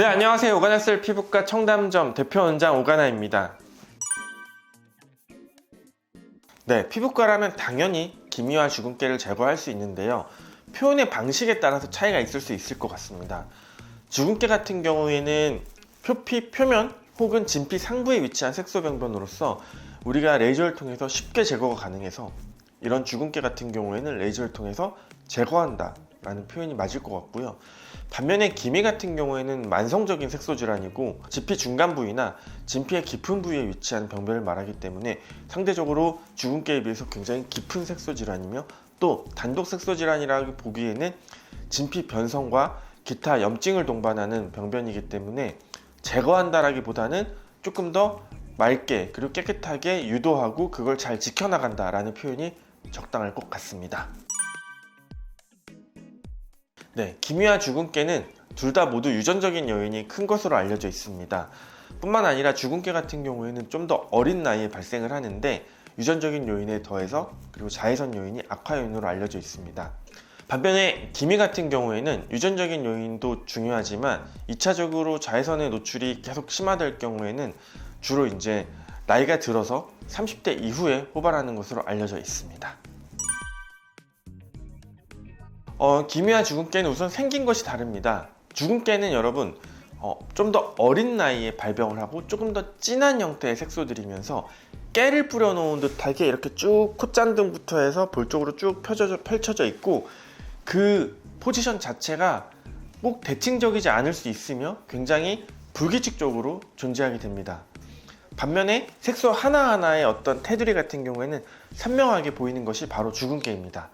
네, 안녕하세요. 오가나셀 피부과 청담점 대표 원장 오가나입니다. 네, 피부과라면 당연히 기미와 주근깨를 제거할 수 있는데요. 표현의 방식에 따라서 차이가 있을 수 있을 것 같습니다. 주근깨 같은 경우에는 표피 표면 혹은 진피 상부에 위치한 색소병변으로서 우리가 레이저를 통해서 쉽게 제거가 가능해서 이런 주근깨 같은 경우에는 레이저를 통해서 제거한다 라는 표현이 맞을 것 같고요. 반면에 기미 같은 경우에는 만성적인 색소 질환이고 진피 중간 부위나 진피의 깊은 부위에 위치한 병변을 말하기 때문에 상대적으로 주근깨에 비해서 굉장히 깊은 색소 질환이며 또 단독 색소 질환이라고 보기에는 진피 변성과 기타 염증을 동반하는 병변이기 때문에 제거한다라기보다는 조금 더 맑게 그리고 깨끗하게 유도하고 그걸 잘 지켜나간다라는 표현이 적당할 것 같습니다. 네, 기미와 주근깨는 둘 다 모두 유전적인 요인이 큰 것으로 알려져 있습니다. 뿐만 아니라 주근깨 같은 경우에는 좀 더 어린 나이에 발생을 하는데 유전적인 요인에 더해서 그리고 자외선 요인이 악화 요인으로 알려져 있습니다. 반면에 기미 같은 경우에는 유전적인 요인도 중요하지만 2차적으로 자외선의 노출이 계속 심화될 경우에는 주로 이제 나이가 들어서 30대 이후에 호발하는 것으로 알려져 있습니다. 어, 기미와 주근깨는 우선 생긴 것이 다릅니다. 주근깨는 여러분 어, 좀 더 어린 나이에 발병을 하고 조금 더 진한 형태의 색소들이면서 깨를 뿌려놓은 듯하게 이렇게 쭉 콧잔등부터 해서 볼 쪽으로 쭉 펼쳐져, 펼쳐져 있고 그 포지션 자체가 꼭 대칭적이지 않을 수 있으며 굉장히 불규칙적으로 존재하게 됩니다. 반면에 색소 하나하나의 어떤 테두리 같은 경우에는 선명하게 보이는 것이 바로 주근깨입니다.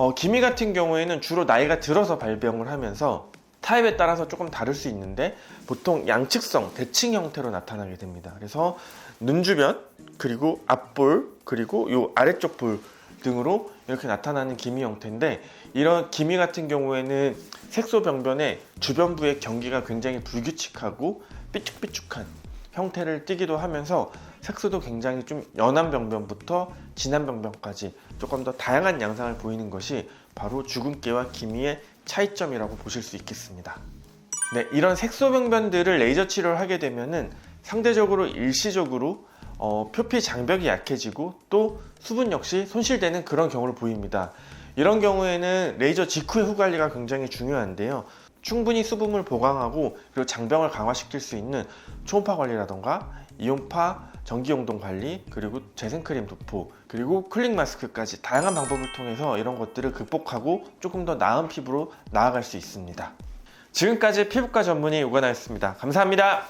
어, 기미 같은 경우에는 주로 나이가 들어서 발병을 하면서 타입에 따라서 조금 다를 수 있는데 보통 양측성 대칭 형태로 나타나게 됩니다. 그래서 눈 주변 그리고 앞볼 그리고 요 아래쪽 볼 등으로 이렇게 나타나는 기미 형태인데 이런 기미 같은 경우에는 색소 병변의 주변부의 경계가 굉장히 불규칙하고 삐쭉삐쭉한 형태를 띠기도 하면서 색소도 굉장히 좀 연한 병변부터 진한 병변까지 조금 더 다양한 양상을 보이는 것이 바로 주근깨와 기미의 차이점이라고 보실 수 있겠습니다. 네, 이런 색소 병변들을 레이저 치료를 하게 되면은 상대적으로 일시적으로 어, 표피 장벽이 약해지고 또 수분 역시 손실되는 그런 경우를 보입니다. 이런 경우에는 레이저 직후의 후 관리가 굉장히 중요한데요. 충분히 수분을 보강하고 그리고 장병을 강화시킬 수 있는 초음파 관리라던가 이온파 전기용동 관리 그리고 재생크림 도포 그리고 클릭 마스크까지 다양한 방법을 통해서 이런 것들을 극복하고 조금 더 나은 피부로 나아갈 수 있습니다. 지금까지 피부과 전문의 오건아였습니다. 감사합니다.